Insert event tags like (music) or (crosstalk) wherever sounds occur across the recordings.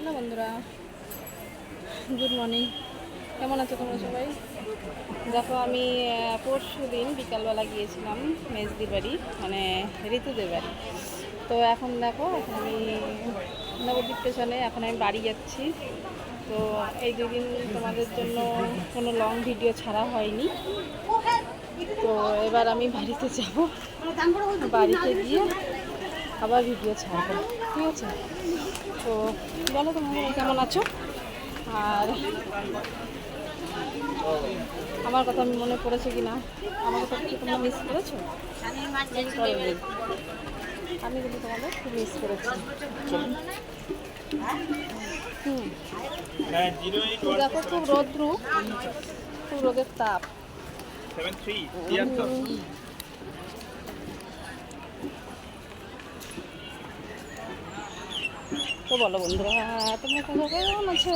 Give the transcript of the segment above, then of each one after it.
Hello বন্ধুরা good morning কেমন আছো তোমরা সবাই? দেখো, আমি পরশু দিন বিকালবেলা গিয়েছিলাম মেজদির বাড়ি মানে ঋতুদের বাড়ি। তো এখন দেখো, এখন আমি নবদ্বীপ স্টেশনে, এখন আমি বাড়ি যাচ্ছি। তো এই দুদিন তোমাদের জন্য কোনো লং ভিডিও ছাড়া হয়নি। তো এবার আমি বাড়িতে যাব। বাড়িতে গিয়ে আবার ভিডিও ছাড়বো। ঠিক আছে? তো বলো তোমরা কেমন আছো? আর আমার কথা আমি মনে পড়েছে কি না আমার কথা কি তোমরা মিস করেছ? আমি কিন্তু তোমাদের খুব মিস করেছি। হুম। দেখো খুব রোদ্রু। খুব রোদের তাপ। তো বলো বন্ধুরা, তোমরা কেমন আছো?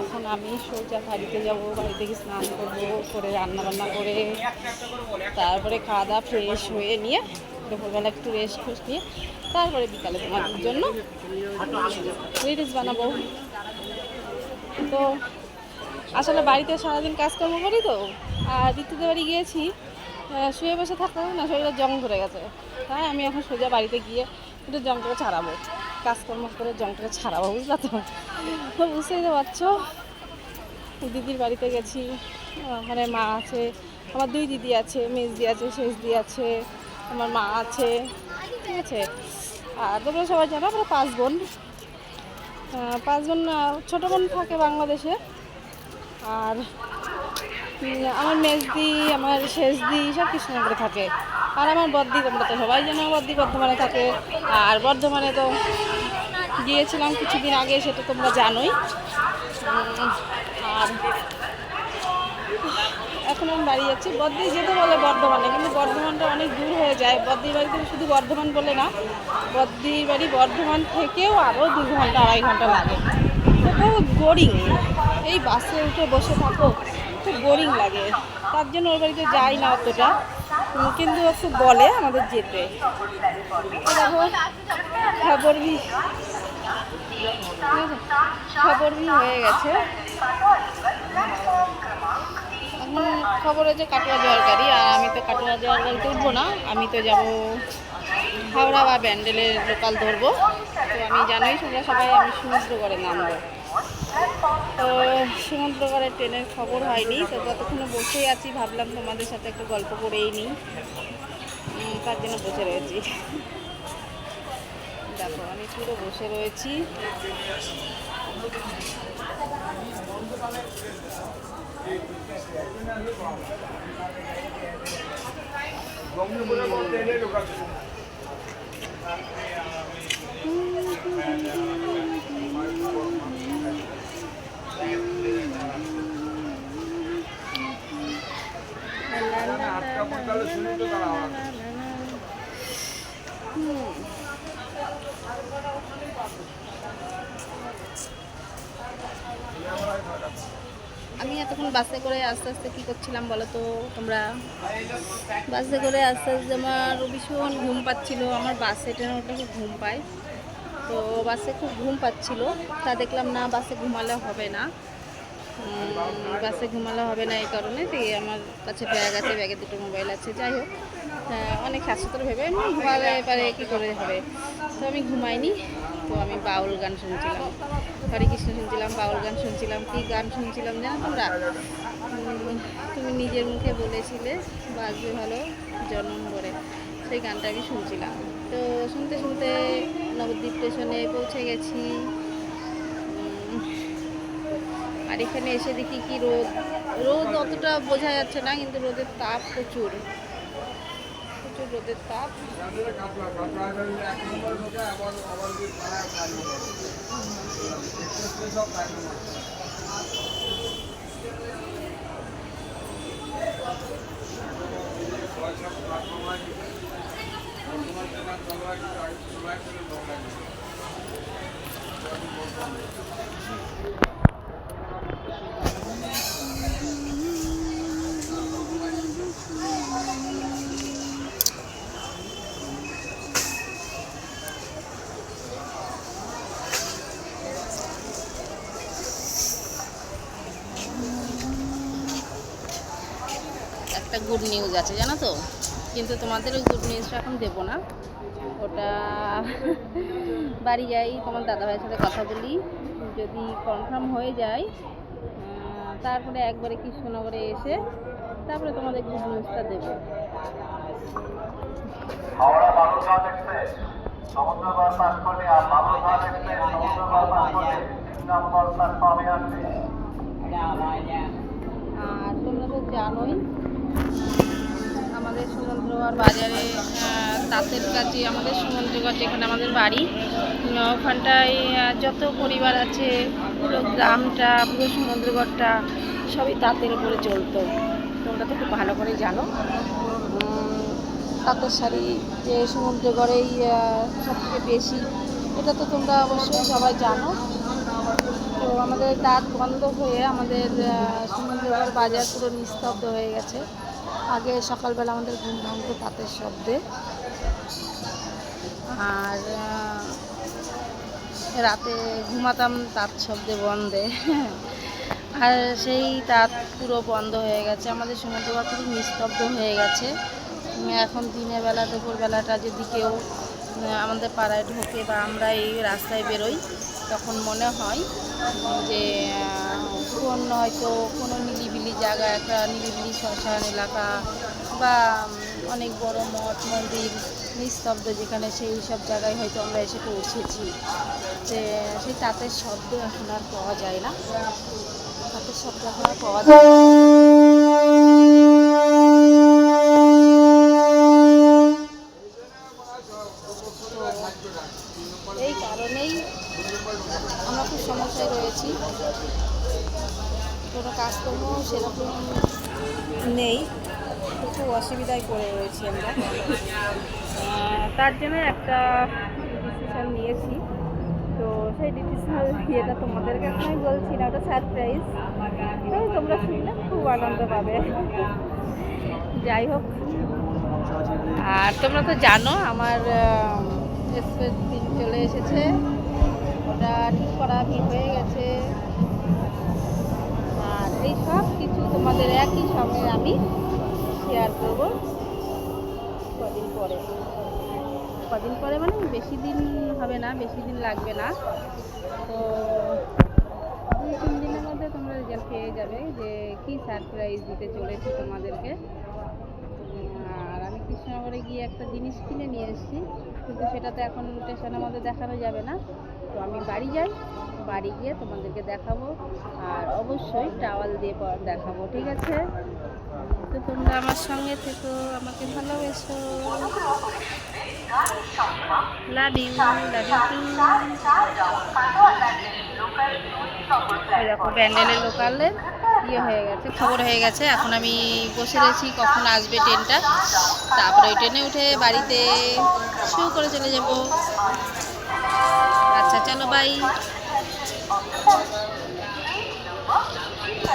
এখন আমি সোজা বাড়িতে যাব, বাড়িতে গিয়ে স্নান করব, করে রান্না বান্না করে, তারপরে খাওয়া দাওয়া ফ্রেশ হয়ে নিয়ে দুপুরবেলা একটু রেস্ট ফেস্ট নিয়ে, তারপরে বিকালে তোমাদের জন্য বানাবো। তো আসলে বাড়িতে সারাদিন কাজকর্ম করি তো, আর ঋতুদের বাড়ি গিয়েছি শুয়ে বসে থাকতে হবে না শরীরে জং ধরে গেছে। তাই আমি এখন সোজা বাড়িতে গিয়ে একটু জংটাকে ছাড়াবো, কাজকর্ম করে জংটাকে ছাড়াবো, বুঝলা তো? বুঝতেই পারছ, দিদির বাড়িতে গেছি ওখানে মা আছে, আমার দুই দিদি আছে, মেজদি আছে, শেষদি আছে, আমার মা আছে, ঠিক আছে? আর তোমরা সবাই জানো, আমরা পাঁচ বোন। পাঁচ বোন ছোটো বোন থাকে বাংলাদেশে আর আমার মেজদি, আমার শেষদি সব কৃষ্ণনগরে থাকে। আর আমার বদ্দি তোমরা তো সবাই জানো বদ্দি বর্ধমানে থাকে। আর বর্ধমানে তো গিয়েছিলাম কিছুদিন আগে সেটা তোমরা জানোই। আর এখন আমি বাড়ি যাচ্ছি। বদ্দি যেতে বলে বর্ধমানে, কিন্তু বর্ধমানটা অনেক দূর হয়ে যায়। বদ্দির বাড়ি থেকে শুধু বর্ধমান বলে না, বদ্দির বাড়ি বর্ধমান থেকেও আরও দু ঘণ্টা, আড়াই ঘণ্টা লাগে। তো বোরিং। এই বাসে উঠে বসে থাকো, খুব বোরিং লাগে। তার জন্য ওর বাড়িতে যাই না অতটা। কিন্তু খুব বলে আমাদের যেতে। খবর বি খবর হয়ে গেছে। খবর হচ্ছে কাটোয়া যাওয়ার গাড়ি, আর আমি তো কাটোয়া যাওয়ার গাড়িতে উঠবো না। আমি তো যাব হাওড়া বা ব্যান্ডেলের লোকাল ধরবো। তো আমি জানোই তোমরা সবাই, আমি সমুদ্র করে নামবো। তো সমুদ্রগড়ে ট্রেনের খবর হয়নি, তো ততক্ষণে বসেই আছি, ভাবলাম তোমাদের সাথে একটু গল্প করেই নিই। তার জন্য বসে রয়েছি। দেখো, আমি পুরো বসে রয়েছি। আমি এতক্ষণ বাসে করে আস্তে আস্তে কী করছিলাম বলো তো তোমরা? বাসে করে আস্তে আস্তে আমার ভীষণ ঘুম পাচ্ছিল। আমার বাসে ট্রেনে ওটা খুব ঘুম পায়। তো বাসে খুব ঘুম পাচ্ছিল। তা দেখলাম না, বাসে ঘুমালে হবে না। বাসে ঘুমালে হবে না এই কারণে তো আমার কাছে ব্যাগ আছে ব্যাগে দুটো মোবাইল আছে যাই হোক। হ্যাঁ, অনেক স্বাস্থ্যকর ভেবে এমনি ঘুমালে পারে কী করে হবে। তো আমি ঘুমাইনি তো আমি বাউল গান শুনছিলাম। হরে কৃষ্ণ শুনছিলাম বাউল গান শুনছিলাম কি গান শুনছিলাম জানো তোমরা? তুমি নিজের মুখে বলেছিলে বাজবে ভালো জনম করে সেই গানটা আমি শুনছিলাম। তো শুনতে শুনতে নবদ্বীপ স্টেশনে পৌঁছে গেছি। আর এখানে এসে দেখি কি রোদ। রোদ অতটা বোঝা যাচ্ছে না, কিন্তু রোদের তাপ প্রচুর। প্রচুর রোদের তাপ। Thank you. একটা গুড নিউজ আছে জানো তো? কিন্তু তোমাদের ওই গুড নিউজটা এখন দেবো না। ওটা (laughs) বাড়ি যাই তোমার দাদাভাইয়ের সাথে কথা বলি। যদি কনফার্ম হয়ে যায় তারপরে একবারে কৃষ্ণনগরে এসে তারপরে তোমাদের গুড নিউজটা দেবো। আর তোমরা তো জানোই আমাদের সুমন্দ্রগড় বাজারে তাঁতের কাছে আমাদের সুমন্দ্রগড় যেখানে আমাদের বাড়ি। ওখানটায় যত পরিবার আছে, পুরো গ্রামটা, পুরো সমুদ্রগড়টা সবই তাঁতের উপরে চলতো। তোমরা তো খুব ভালো করে জানো। তাঁতের শাড়ি যে সমুদ্রগড়েই সব থেকে বেশি, এটা তো তোমরা অবশ্যই সবাই জানো। তো আমাদের দাঁত বন্ধ হয়ে আমাদের সমুদ্রগড় বাজার পুরো নিস্তব্ধ হয়ে গেছে। আগে সকালবেলা আমাদের ঘুম ভাঙতো তাঁতের শব্দে। আর রাতে ঘুমাতাম তাঁত শব্দে বন্ধে। আর সেই তাঁত পুরো বন্ধ হয়ে গেছে। আমাদের সমুদ্রগড় পুরো নিস্তব্ধ হয়ে গেছে। এখন দিনের বেলা, দুপুরবেলাটা যদি কেউ আমাদের পাড়ায় ঢোকে বা আমরা এই রাস্তায় বেরোই, তখন মনে হয় যে কোন হয়তো কোনো নিরিবিলি জায়গা, একটা নিরিবিলি শ্মশান এলাকা বা অনেক বড় মঠ, মন্দির, নিস্তব্ধ যেখানে সেই সব জায়গায় হয়তো আমরা এসে পৌঁছেছি। যে, সেই তাঁতের শব্দ এখন আর পাওয়া যায় না। তাঁতের শব্দ এখন আর পাওয়া যায় কারণেই আমরা খুব সমস্যায় রয়েছি। কোনো কাজকর্ম সেরকম নেই। খুব অসুবিধায় পড়ে রয়েছি আমরা। তার জন্য একটা ডিসিশন নিয়েছি। তো সেই ডিসিশন ইয়েটা তোমাদের কাছে আমি বলছি না, ওটা সারপ্রাইজ তো তোমরা শুনলে খুব আনন্দ পাবে। যাই হোক। আর তোমরা তো জানো আমার চলে এসেছে। ওটা ঠিক করা ঠিক হয়ে গেছে? আর এই সব কিছু তোমাদের একই সঙ্গে আমি শেয়ার করব কদিন পরে। কদিন পরে মানে বেশি দিন হবে না, বেশি দিন লাগবে না। তো দুই তিন দিনের মধ্যে তোমরা রেজাল্ট পেয়ে যাবে যে কি সারপ্রাইজ দিতে চলেছি তোমাদেরকে। কৃষ্ণনগরে গিয়ে একটা জিনিস কিনে নিয়ে এসেছি, কিন্তু সেটা তো এখন স্টেশনের মধ্যে দেখানো যাবে না। তো আমি বাড়ি যাই, বাড়ি গিয়ে তোমাদেরকে দেখাবো, আর অবশ্যই টাওয়াল দিয়ে দেখাবো, ঠিক আছে? তো তোমরা আমার সঙ্গে থেকো, আমাকে ভালোবেসো। লাভ ইউ লাভ ইউ দেখো, ব্যান্ডেলের লোকালের ইয়ে হয়ে গেছে, খবর হয়ে গেছে। এখন আমি বসে রয়েছি কখন আসবে ট্রেনটা। তারপরে ওই ট্রেনে উঠে বাড়িতে শুরু করে চলে যাব। আচ্ছা চলো বাই